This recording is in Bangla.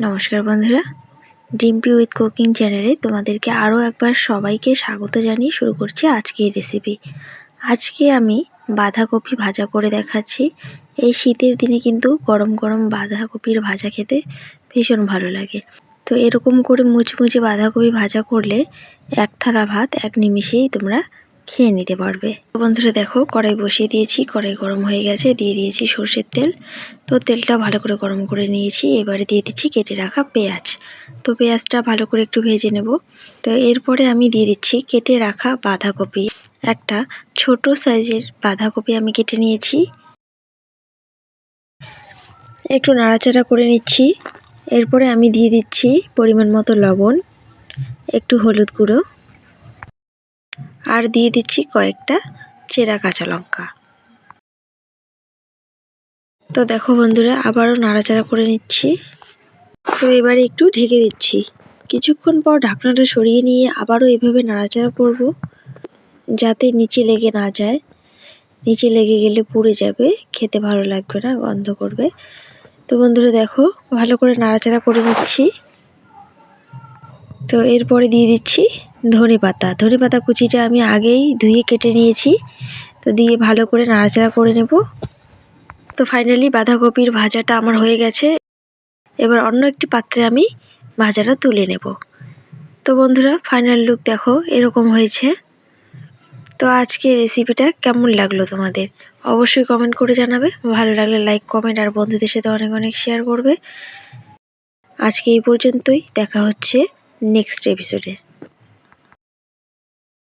নমস্কার বন্ধুরা। ডিম্পি উইথ কুকিং চ্যানেলে তোমাদেরকে আরও একবার সবাইকে স্বাগত জানিয়ে শুরু করছি আজকের রেসিপি। আজকে আমি বাঁধাকপি ভাজা করে দেখাচ্ছি। এই শীতের দিনে কিন্তু গরম গরম বাঁধাকপির ভাজা খেতে ভীষণ ভালো লাগে। তো এরকম করে মুচমুচে বাঁধাকপি ভাজা করলে এক থালা ভাত, এক নিমিষেই তোমরা খেয়ে নিতে পারবে। বন্ধুরা দেখো, কড়াই বসিয়ে দিয়েছি। কড়াই গরম হয়ে গেছে, দিয়ে দিয়েছি সর্ষের তেল। তো তেলটা ভালো করে গরম করে নিয়েছি। এবারে দিয়ে দিচ্ছি কেটে রাখা পেঁয়াজ। তো পেঁয়াজটা ভালো করে একটু ভেজে নেব। তো এরপরে আমি দিয়ে দিচ্ছি কেটে রাখা বাঁধাকপি। একটা ছোট সাইজের বাঁধাকপি আমি কেটে নিয়েছি। একটু নাড়াচাড়া করে নিচ্ছি। এরপরে আমি দিয়ে দিচ্ছি পরিমাণ মতো লবণ, একটু হলুদ গুঁড়ো। আর দিয়ে দিচ্ছি কয়েকটা চেরা কাঁচা লঙ্কা। তো দেখো বন্ধুরা, আবারও নাড়াচাড়া করে নিচ্ছি। তো এবারে একটু ঢেকে দিচ্ছি। কিছুক্ষণ পর ঢাকনাটা সরিয়ে নিয়ে আবারও এভাবে নাড়াচাড়া করব, যাতে নিচে লেগে না যায়। নিচে লেগে গেলে পুড়ে যাবে, খেতে ভালো লাগবে না, গন্ধ করবে। তো বন্ধুরা, দেখো, ভালো করে নাড়াচাড়া করে নিচ্ছি। তো এরপরে দিয়ে দিচ্ছি ধনে পাতা ধনে পাতা কুচিটা আমি আগেই ধুয়ে কেটে নিয়েছি। তো দিয়ে ভালো করে নাড়াচাড়া করে নেব। তো ফাইনালি বাঁধাকপির ভাজাটা আমার হয়ে গেছে। এবার অন্য একটি পাত্রে আমি ভাজাটা তুলে নেব। তো বন্ধুরা ফাইনাল লুক দেখো, এরকম হয়েছে। তো আজকে রেসিপিটা কেমন লাগল তোমাদের? অবশ্যই কমেন্ট করে জানাবে। ভালো লাগলে লাইক কমেন্ট আর বন্ধুদের সাথে অনেক অনেক শেয়ার করবে। আজকে এই পর্যন্তই। দেখা হচ্ছে নেক্সট এপিসোডে